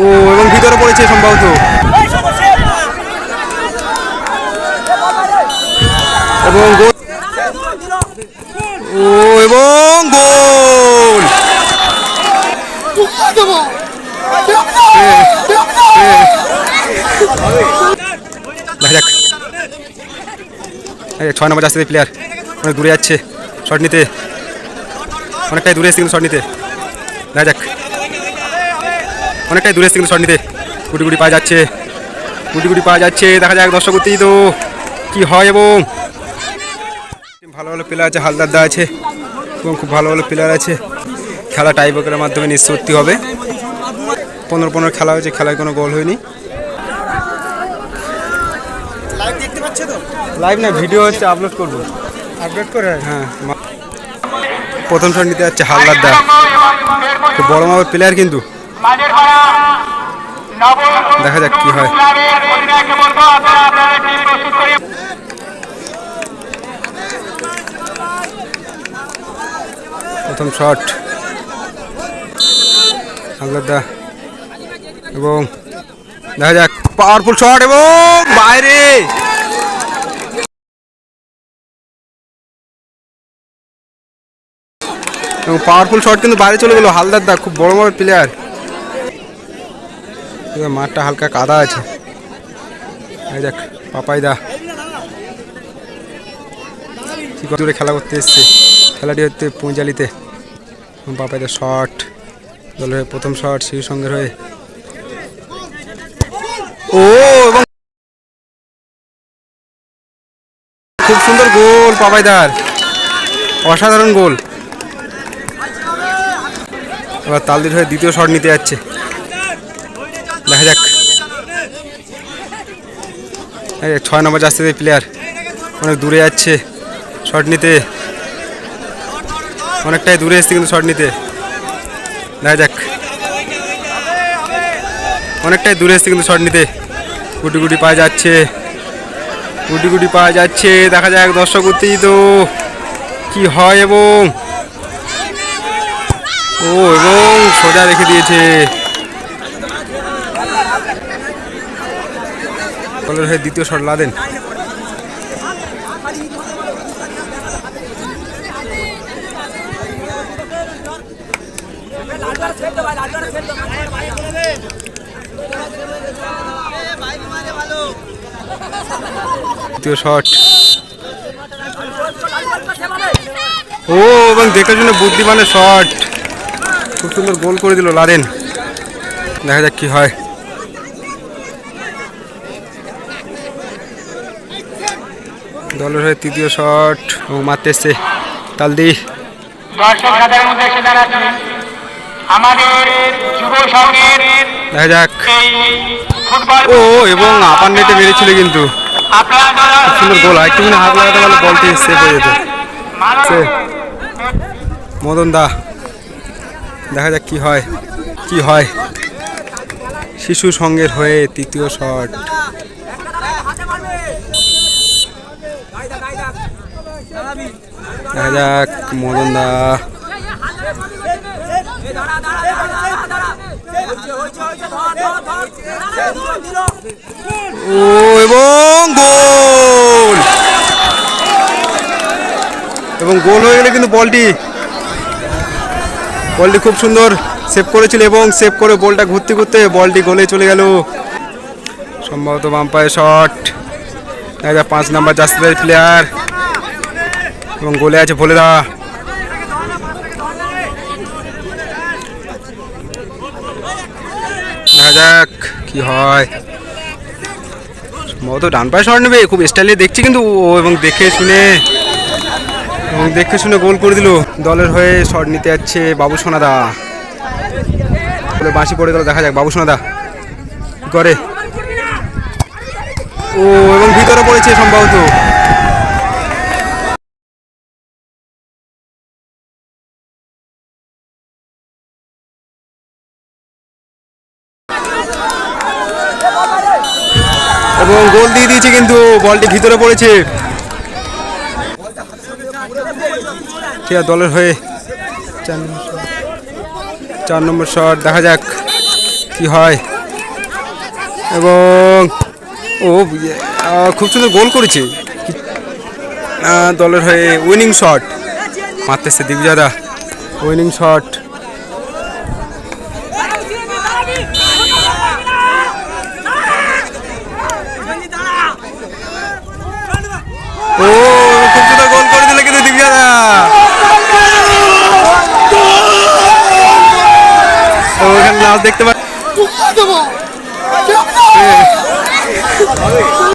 ও, এবং ভিতরে পড়েছে সম্ভবত। এবং গোল। ও, এবং গোল। ছয় নম্বর যাচ্ছে প্লেয়ার অনেক দূরে যাচ্ছে শট নিতে। অনেকটাই দূরে এসে কিন্তু শট নিতে। দেখা যাক। অনেকটাই দূরে এসে কিন্তু শট নিতে গুটি গুটি পাওয়া যাচ্ছে। গুটি গুটি পাওয়া যাচ্ছে। দেখা যাক দর্শক করতেই তো কি হয় এবং ভালো ভালো প্লেয়ার আছে হালদার দা আছে এবং খুব ভালো ভালো প্লেয়ার আছে। খেলা টাই টাইব্রেকারের মাধ্যমে নিষ্পত্তি হবে। পনেরো পনেরো খেলা হয়েছে খেলায় কোনো গোল হয়নি। লাইভ না ভিডিও হচ্ছে আপলোড করব। আপলোড করে হ্যাঁ। প্রথম শট নিতে যাচ্ছে হালদার দা। খুব বড় মাপের প্লেয়ার কিন্তু। দেখা যাক কি হয়। প্রথম শট। হালদার দা এবং দেখা যাক পাওয়ারফুল শট এবং বাইরে। এবং পাওয়ারফুল শট কিন্তু বাইরে চলে গেল হালদার দা খুব বড় বড় প্লেয়ার মাঠটা হালকা কাদা আছে। এই দেখ পাপাই দা কি দূরে খেলা করতে এসছে। খেলাটি হচ্ছে পৌঁচালিতে পাপাই দা শট হয়ে প্রথম শট শিশু সঙ্গের হয়ে। ও, এবং খুব সুন্দর গোল পাপাই পাপাইদার। অসাধারণ গোল। এবার তালদির হয়ে দ্বিতীয় শট নিতে যাচ্ছে। দেখা যাক। ছয় নম্বর যাচ্ছে প্লেয়ার অনেক দূরে যাচ্ছে শট নিতে। অনেকটাই দূরে এসছে কিন্তু শট নিতে। দেখা যাক। অনেকটাই দূরে এসছে কিন্তু শট নিতে। গুটি গুটি পাওয়া যাচ্ছে। গুটি গুটি পাওয়া যাচ্ছে। দেখা যাক দর্শক তো কি হয় এবং ও, এবং সোজা রেখে দিয়েছে। বলের হয়ে দ্বিতীয় শট লাদেন দ্বিতীয় ও, এবং দেখে শুনে বুদ্ধিমানের শট। খুব সুন্দর গোল করে দিল লাদেন। দেখা যাক কি হয়। দলের হয়ে তৃতীয় শট এবং মারতে এসছে তালদি। দর্শক সাধারণ উদ্দেশ্যে জানাচ্ছি আমাদের যুব সংঘের দেখা যাক। ও এবং আপার নেটে মেরেছিল কিন্তু। সুন্দর গোল হয় একটুখানি হাত লাগাতে পারলে বলটি সেভ হয়ে যেত। সে মদন দা দেখা যাক কি হয় কি হয়। শিশু সঙ্গের হয়ে তৃতীয় শট। দেখা যাক, মদন দা। ও, এবং গোল! এবং গোল হয়ে গেলে কিন্তু বলটি বলটি খুব সুন্দর সেভ করেছিল এবং সেভ করে বলটা ঘুরতে ঘুরতে বলটি গোলে চলে গেল। সম্ভবত বাম্পায় শট। দেখা পাঁচ নাম্বার জাস্তিদার প্লেয়ার এবং গোলে আছে ভোলে দা দেখা যাক কি হয়। সম্ভবত ডান পায়ে শট নেবে, খুব স্টাইলে দেখছি কিন্তু ও এবং দেখে শুনে, এবং দেখে শুনে গোল করে দিল। দলের হয়ে শট নিতে যাচ্ছে বাবু সোনাদা। বাঁশি পড়ে গেল, দেখা যাক বাবু সোনাদা করে। ও এবং ভিতরে পড়েছে সম্ভবত। এবং গোল দিয়ে দিয়েছে কিন্তু বলটি ভিতরে পড়েছে। ঠিক দলের হয়ে চার নম্বর শট। দেখা যাক কি হয়। এবং ও খুব সুন্দর গোল করেছে। দলের হয়ে উইনিং শট মারতেছে দিগ্বিজয়দা উইনিং শট। ও খুব সুন্দর গোল করে দিলে কিন্তু দিগ্বিজয়দা ও ওখানে নাচ দেখতে পাচ্ছি।